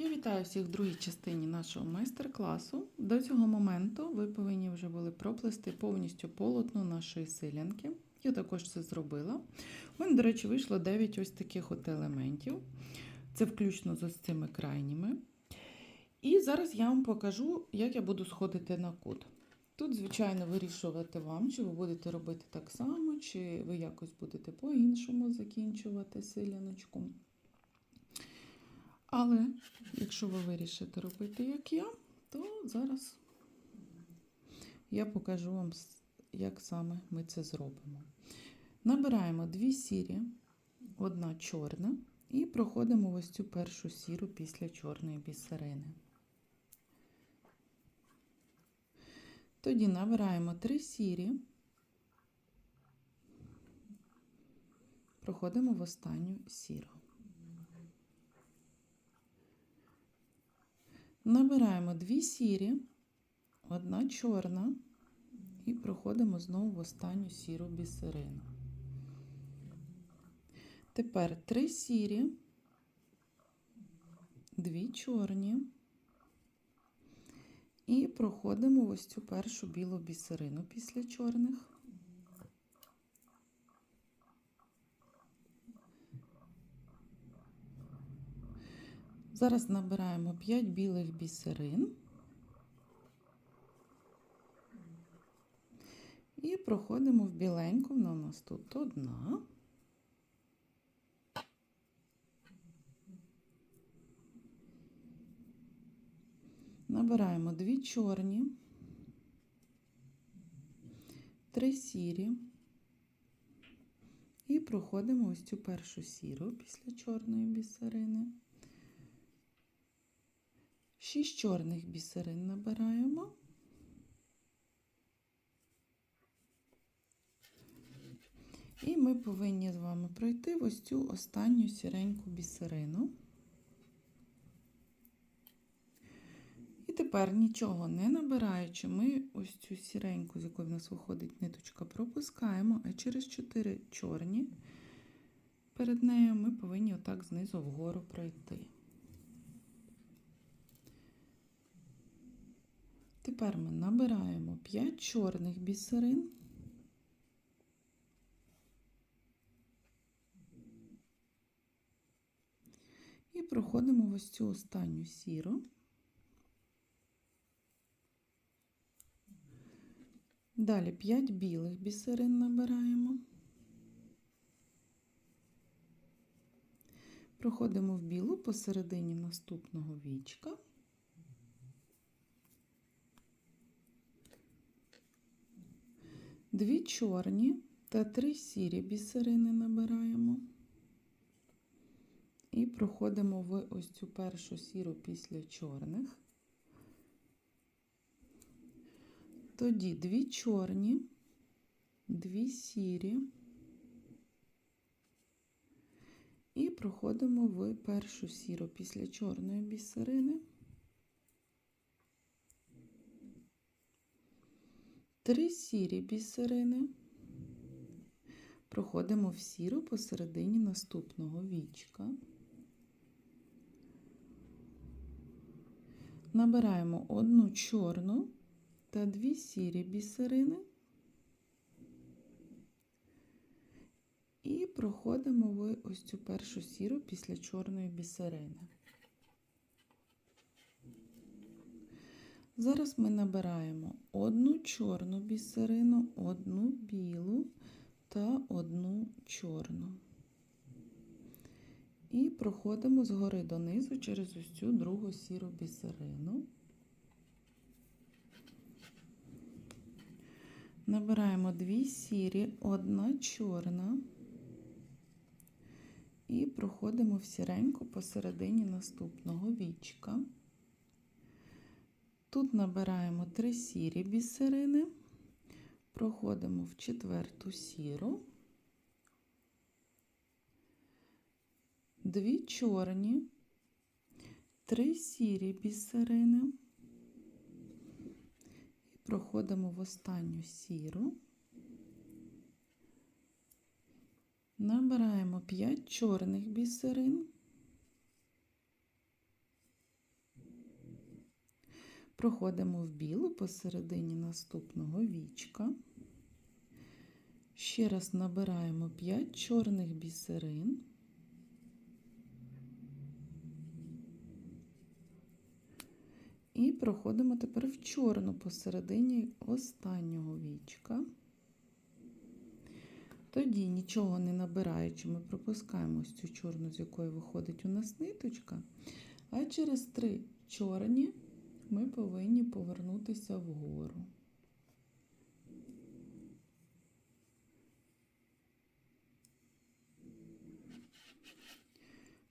Я вітаю всіх в другій частині нашого майстер-класу. До цього моменту ви повинні вже були проплести повністю полотно нашої силянки. Я також це зробила. У мене, до речі, вийшло 9 ось таких от елементів. Це включно з ось цими крайніми. І зараз я вам покажу, як я буду сходити на кут. Тут, звичайно, вирішувати вам, чи ви будете робити так само, чи ви якось будете по-іншому закінчувати силяночку. Але якщо ви вирішите робити, як я, то зараз я покажу вам, як саме ми це зробимо. Набираємо дві сірі, одна чорна, і проходимо ось цю першу сіру після чорної бісерини. Тоді набираємо три сірі, проходимо в останню сіру. Набираємо дві сірі, одна чорна, і проходимо знову в останню сіру бісерину. Тепер три сірі, дві чорні, і проходимо ось цю першу білу бісерину після чорних. Зараз набираємо 5 білих бісерин і проходимо в біленьку. Вона у нас тут одна. Набираємо дві чорні, три сірі і проходимо ось цю першу сіру після чорної бісерини. Шість чорних бісерин набираємо. І ми повинні з вами пройти ось цю останню сіреньку бісерину. І тепер нічого не набираючи, ми ось цю сіреньку, з якої в нас виходить ниточка, пропускаємо, а через 4 чорні перед нею ми повинні отак знизу вгору пройти. Тепер ми набираємо 5 чорних бісерин. І проходимо в ось цю останню сіру. Далі 5 білих бісерин набираємо. Проходимо в білу посередині наступного вічка. Дві чорні та три сірі бісерини набираємо. І проходимо в ось цю першу сіру після чорних. Тоді дві чорні, дві сірі. І проходимо в першу сіру після чорної бісерини. Три сірі бісерини. Проходимо в сіру посередині наступного вічка. Набираємо одну чорну та дві сірі бісерини. І проходимо ось цю першу сіру після чорної бісерини. Зараз ми набираємо одну чорну бісерину, одну білу та одну чорну. І проходимо згори донизу через ось цю другу сіру бісерину. Набираємо дві сірі, одна чорна. І проходимо в сіреньку посередині наступного вічка. Тут набираємо три сірі бісерини, проходимо в четверту сіру, дві чорні, три сірі бісерини, і проходимо в останню сіру, набираємо 5 чорних бісерин, Проходимо в білу посередині наступного вічка. Ще раз набираємо 5 чорних бісерин. І проходимо тепер в чорну посередині останнього вічка. Тоді, нічого не набираючи, ми пропускаємо ось цю чорну, з якої виходить у нас ниточка. А через три чорні ми повинні повернутися вгору.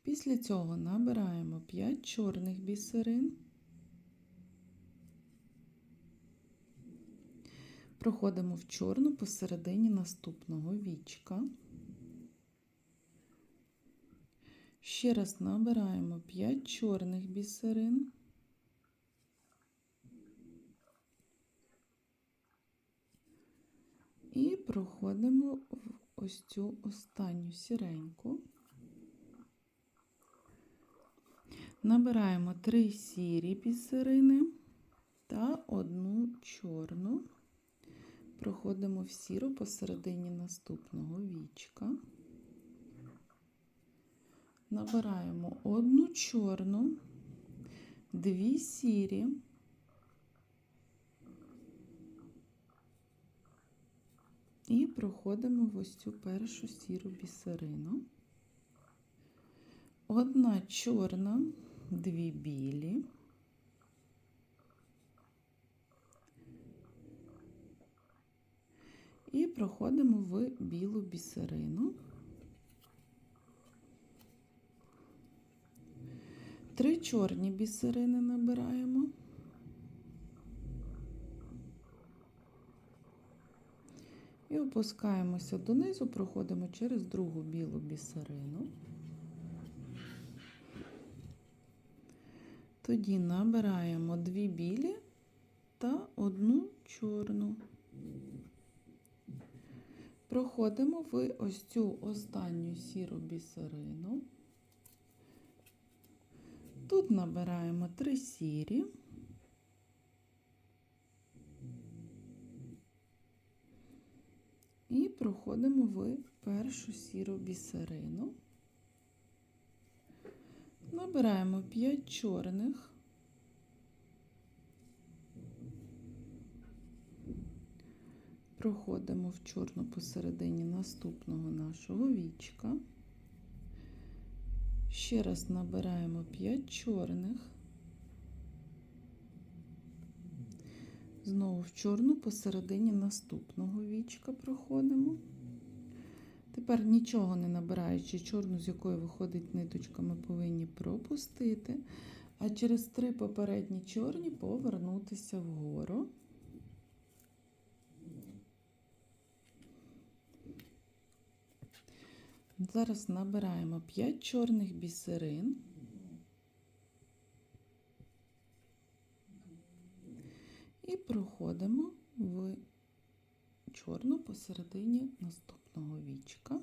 Після цього набираємо 5 чорних бісерин. Проходимо в чорну посередині наступного вічка. Ще раз набираємо 5 чорних бісерин. І проходимо в ось цю останню сіреньку. Набираємо 3 сірі бісерини та одну чорну. Проходимо в сіру посередині наступного вічка. Набираємо одну чорну, дві сірі. І проходимо в ось цю першу сіру бісерину. Одна чорна, дві білі. І проходимо в білу бісерину. Три чорні бісерини набираємо. І опускаємося донизу, проходимо через другу білу бісерину. Тоді набираємо дві білі та одну чорну. Проходимо в ось цю останню сіру бісерину. Тут набираємо три сірі. І проходимо в першу сіру бісерину. Набираємо 5 чорних. Проходимо в чорну посередині наступного нашого вічка. Ще раз набираємо 5 чорних. Знову в чорну посередині наступного вічка проходимо. Тепер нічого не набираючи чорну, з якої виходить ниточка, ми повинні пропустити, а через три попередні чорні повернутися вгору. Зараз набираємо 5 чорних бісерин. І проходимо в чорну посередині наступного вічка.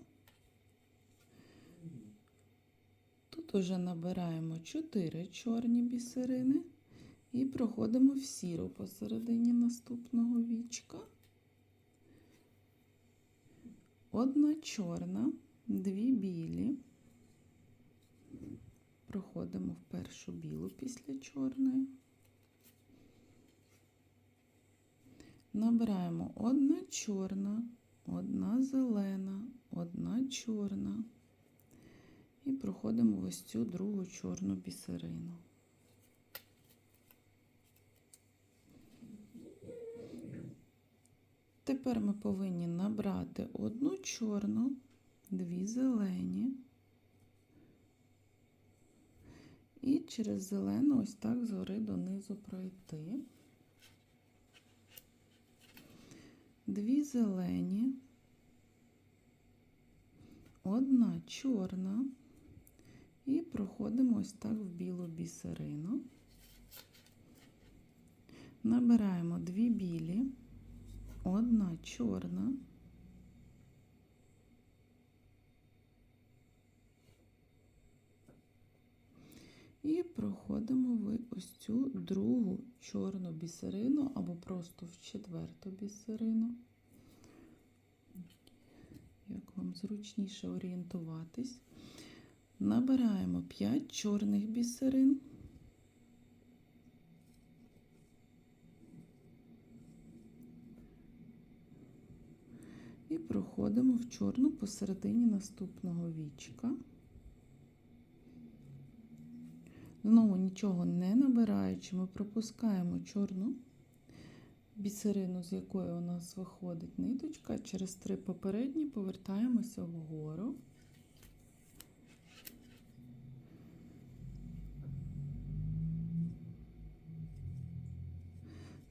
Тут уже набираємо 4 чорні бісерини і проходимо в сіру посередині наступного вічка. Одна чорна, дві білі. Проходимо в першу білу після чорної. Набираємо одна чорна, одна зелена, одна чорна. І проходимо ось цю другу чорну бісерину. Тепер ми повинні набрати одну чорну, дві зелені. І через зелену ось так згори донизу пройти. Дві зелені, одна чорна. І проходимо ось так в білу бісерину. Набираємо дві білі, одна чорна. І проходимо в ось цю другу чорну бісерину або просто в четверту бісерину. Як вам зручніше орієнтуватись. Набираємо 5 чорних бісерин. І проходимо в чорну посередині наступного вічка. Знову нічого не набираючи, ми пропускаємо чорну бісерину, з якої у нас виходить ниточка. Через три попередні повертаємося вгору.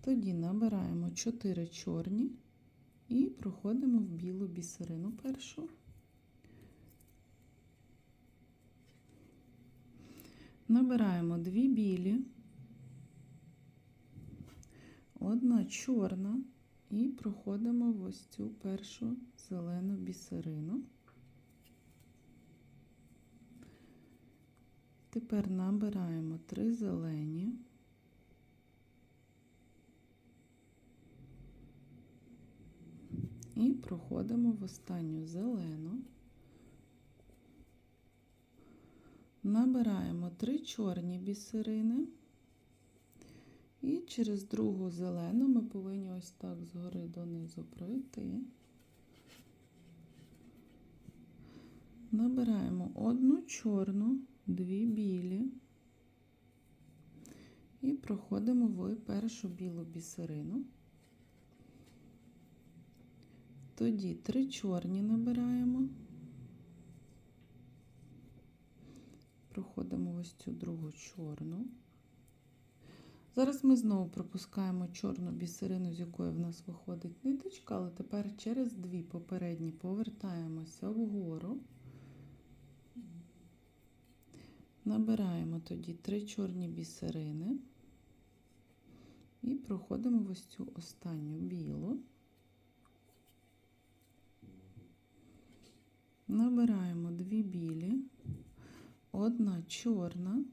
Тоді набираємо 4 чорні і проходимо в білу бісерину першу. Набираємо дві білі, одна чорна і проходимо в ось цю першу зелену бісерину. Тепер набираємо три зелені. І проходимо в останню зелену. Набираємо три чорні бісерини. І через другу зелену ми повинні ось так згори донизу пройти. Набираємо одну чорну, дві білі і проходимо в першу білу бісерину. Тоді три чорні набираємо, проходимо ось цю другу чорну. Зараз ми знову пропускаємо чорну бісерину, з якої в нас виходить ниточка, але тепер через дві попередні повертаємося вгору. Набираємо тоді три чорні бісерини і проходимо ось цю останню білу. Набираємо дві білі, одна чорна.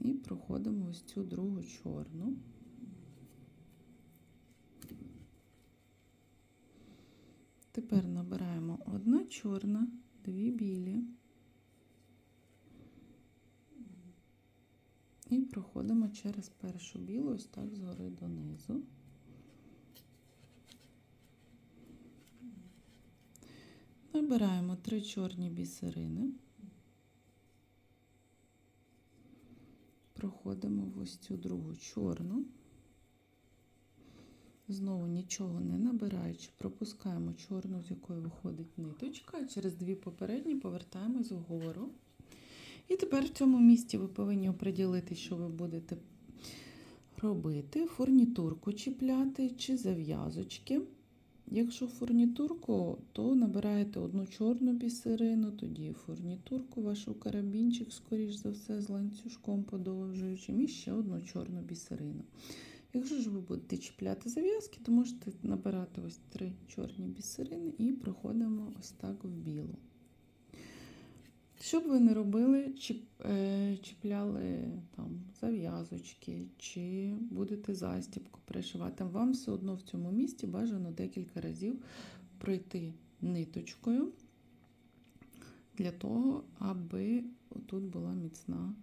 І проходимо ось цю другу чорну. Тепер набираємо одна чорна, дві білі і проходимо через першу білу, ось так згори донизу. Набираємо три чорні бісерини, проходимо в ось цю другу чорну, знову нічого не набираючи, пропускаємо чорну, з якої виходить ниточка, через дві попередні повертаємось вгору. І тепер в цьому місці ви повинні оприділити, що ви будете робити: фурнітурку чіпляти чи зав'язочки. Якщо фурнітурку, то набираєте одну чорну бісерину, тоді фурнітурку, вашу карабінчик, скоріш за все, з ланцюжком подовжуючим, і ще одну чорну бісерину. Якщо ж ви будете чіпляти зав'язки, то можете набирати ось три чорні бісерини і проходимо ось так в білу. Що б ви не робили, чіп, е, чіпляли там зав'язочки, чи будете застібку пришивати, вам все одно в цьому місці бажано декілька разів пройти ниточкою для того, аби тут була міцна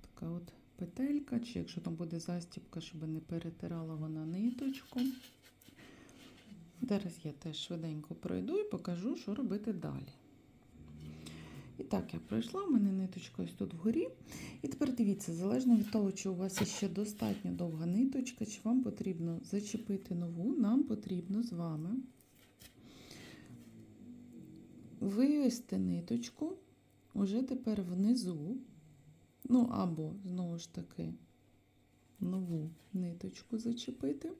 така от петелька, чи якщо там буде застібка, щоб не перетирала вона ниточку. Зараз я теж швиденько пройду і покажу, що робити далі. І так, я пройшла, у мене ниточка ось тут вгорі. І тепер дивіться, залежно від того, чи у вас ще достатньо довга ниточка, чи вам потрібно зачепити нову, нам потрібно з вами вивести ниточку уже тепер внизу, ну або, знову ж таки, нову ниточку зачепити.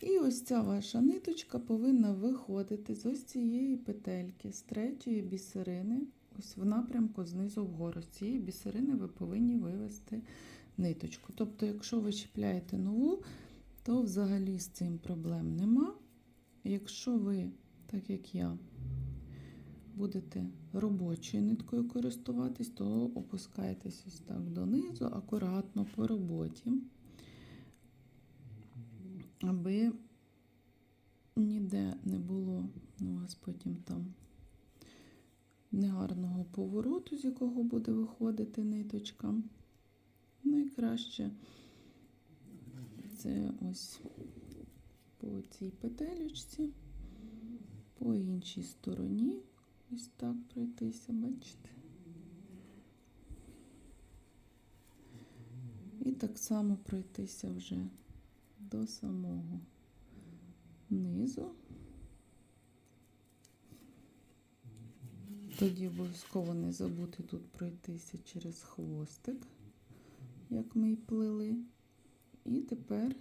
І ось ця ваша ниточка повинна виходити з ось цієї петельки, з третьої бісерини. Ось в напрямку знизу вгору. З цієї бісерини ви повинні вивести ниточку. Тобто, якщо ви чіпляєте нову, то взагалі з цим проблем нема. Якщо ви, так як я, будете робочою ниткою користуватись, то опускайтесь ось так донизу, акуратно по роботі, аби ніде не було у вас потім там негарного повороту, з якого буде виходити ниточка. Найкраще це ось по цій петелючці, по іншій стороні, ось так пройтися, бачите? І так само пройтися вже до самого низу. Тоді обов'язково не забути тут пройтися через хвостик, як ми й плели. І тепер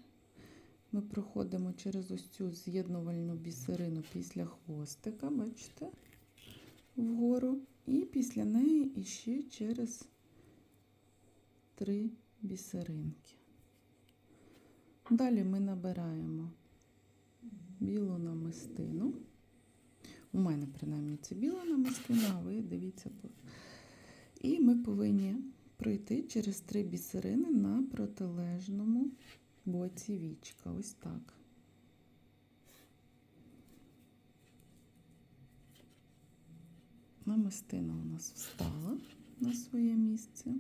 ми проходимо через ось цю з'єднувальну бісерину після хвостика, бачите, вгору. І після неї іще через три бісеринки. Далі ми набираємо білу намистину. У мене, принаймні, це біла намистина, а ви дивіться. І ми повинні пройти через три бісерини на протилежному боці вічка. Ось так. Намистина у нас встала на своє місце.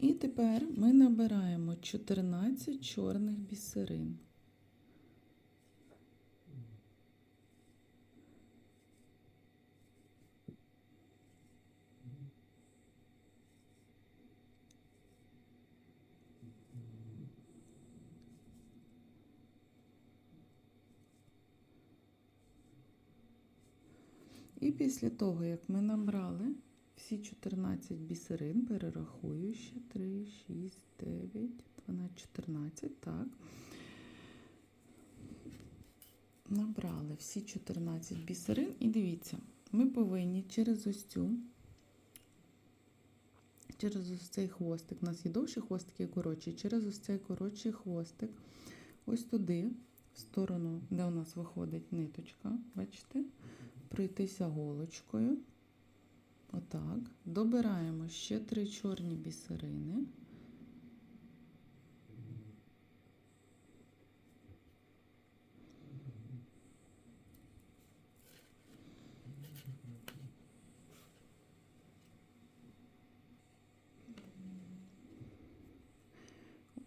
І тепер ми набираємо 14 чорних бісерин. І після того, як ми набрали всі 14 бісерин, перерахую ще 3, 6, 9, 12, 14, так. Набрали всі 14 бісерин і дивіться, ми повинні через ось цю, через ось цей хвостик, у нас є довші хвостики і коротші, через ось цей коротший хвостик, ось туди, в сторону, де у нас виходить ниточка, бачите? Пройтися голочкою. Отак. Добираємо ще три чорні бісерини.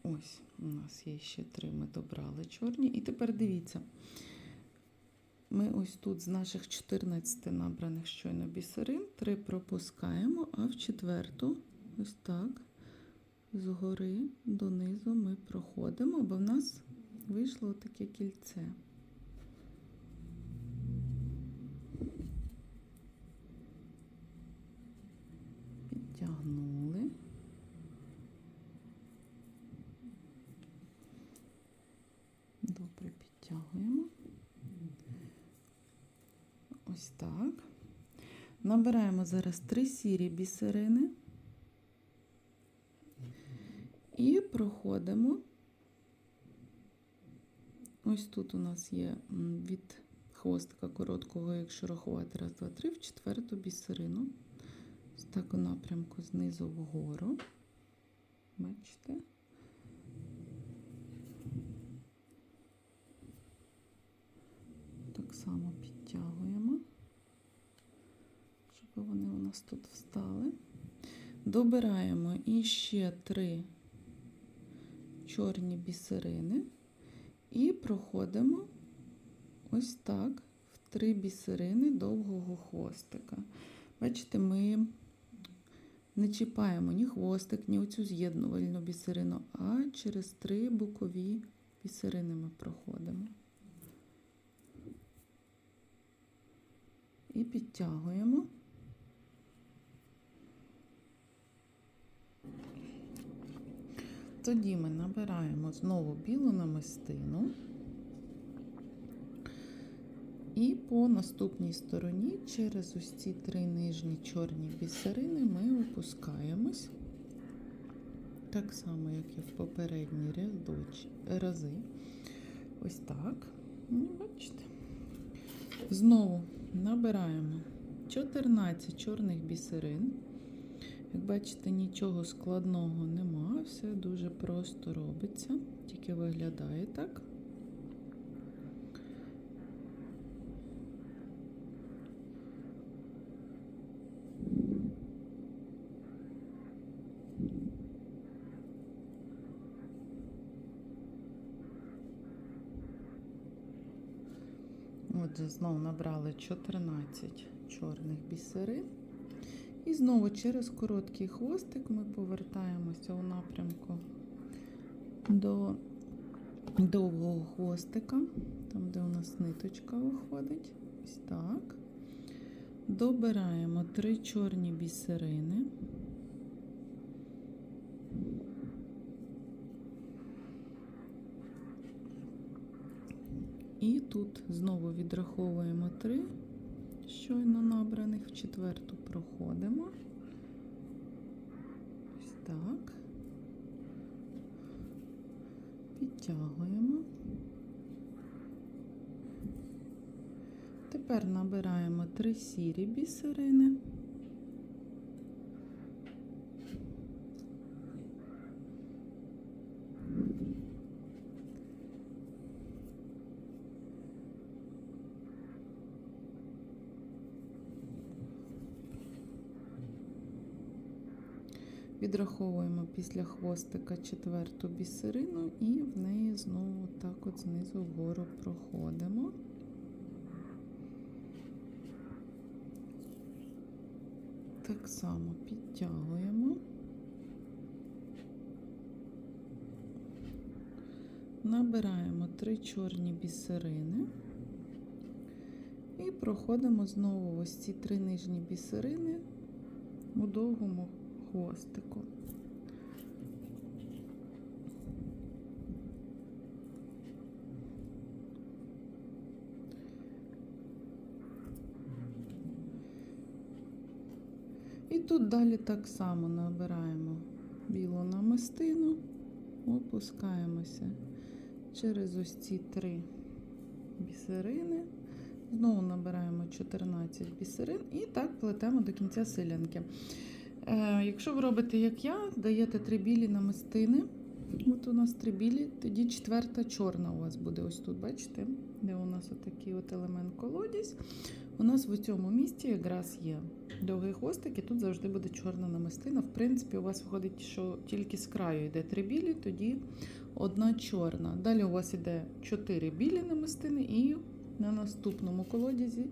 Ось, у нас є ще три, ми добрали чорні. І тепер дивіться. Ми ось тут з наших 14 набраних щойно бісерин, 3 пропускаємо, а в четверту, ось так, згори донизу ми проходимо, бо в нас вийшло таке кільце. Підтягнули. Добре підтягуємо. Ось так. Набираємо зараз три сірі бісерини і проходимо. Ось тут у нас є від хвостика короткого, якщо рахувати раз, два, три, в четверту бісерину. Ось так у напрямку знизу вгору. Бачите? Так само підтягуємо, нас тут встали. Добираємо іще три чорні бісерини і проходимо ось так в три бісерини довгого хвостика. Бачите, ми не чіпаємо ні хвостик, ні оцю з'єднувальну бісерину, а через три бокові бісерини ми проходимо. і підтягуємо. Тоді ми набираємо знову білу намистину і по наступній стороні через ось ці три нижні чорні бісерини ми опускаємось. Так само, як і в попередні рядоч, рази. Ось так. Ну, бачите. Знову набираємо 14 чорних бісерин. Як бачите, нічого складного нема, все дуже просто робиться, тільки виглядає так. Отже, знову набрали 14 чорних бісерин. І знову через короткий хвостик ми повертаємося у напрямку до довгого хвостика, там, де у нас ниточка виходить. Ось так. Добираємо три чорні бісерини. І тут знову відраховуємо три щойно набраних, в четверту проходимо. Ось так. Підтягуємо. Тепер набираємо три сірі бісерини. Відраховуємо після хвостика четверту бісерину і в неї знову так от знизу вгору проходимо. Так само підтягуємо. Набираємо три чорні бісерини і проходимо знову ось ці три нижні бісерини у довгому хвостику. І тут далі так само набираємо білу намистину, опускаємося через ось ці три бісерини. Знову набираємо 14 бісерин і так плетемо до кінця силянки. Е, якщо ви робите, як я, даєте три білі намистини. От у нас три білі, тоді четверта чорна у вас буде ось тут, бачите, де у нас отакий от елемент колодязь. У нас в цьому місці якраз є довгий хвостик, і тут завжди буде чорна намистина. В принципі, у вас виходить, що тільки з краю йде три білі, тоді одна чорна. Далі у вас йде чотири білі намистини, і на наступному колодязі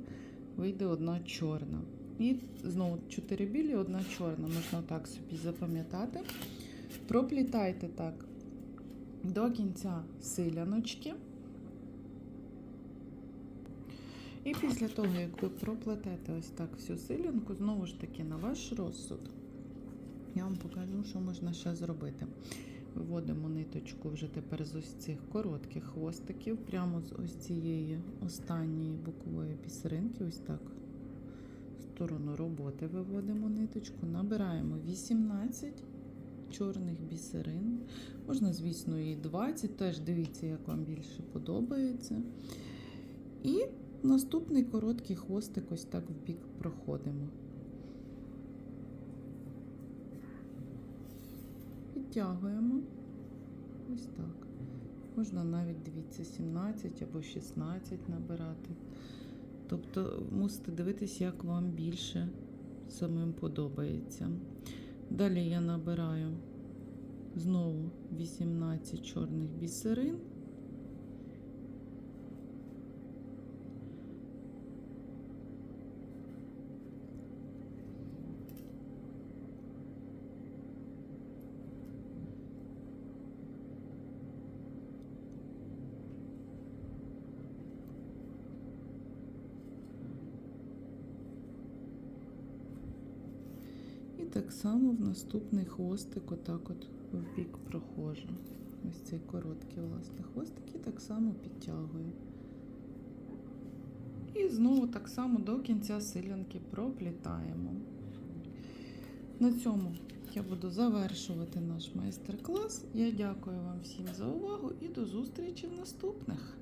вийде одна чорна. І знову 4 білі, одна чорна. Можна так собі запам'ятати. Проплітайте так до кінця силяночки. І після того, як ви проплетете ось так всю силянку, знову ж таки, на ваш розсуд, я вам покажу, що можна ще зробити. Виводимо ниточку вже тепер з ось цих коротких хвостиків, прямо з ось цієї останньої бокової бісеринки, ось так сторону роботи виводимо ниточку, набираємо 18 чорних бісерин. Можна, звісно, і 20, теж дивіться, як вам більше подобається. І наступний короткий хвостик ось так в бік проходимо. Підтягуємо ось так. Можна навіть, дивіться, 17 або 16 набирати. Тобто мусите дивитись, як вам більше самим подобається. Далі я набираю знову 18 чорних бісерин. І так само в наступний хвостик, отак от в бік проходжу. Ось цей короткий, власне, хвостик і так само підтягую. І знову так само до кінця силянки проплітаємо. На цьому я буду завершувати наш майстер-клас. Я дякую вам всім за увагу і до зустрічі в наступних.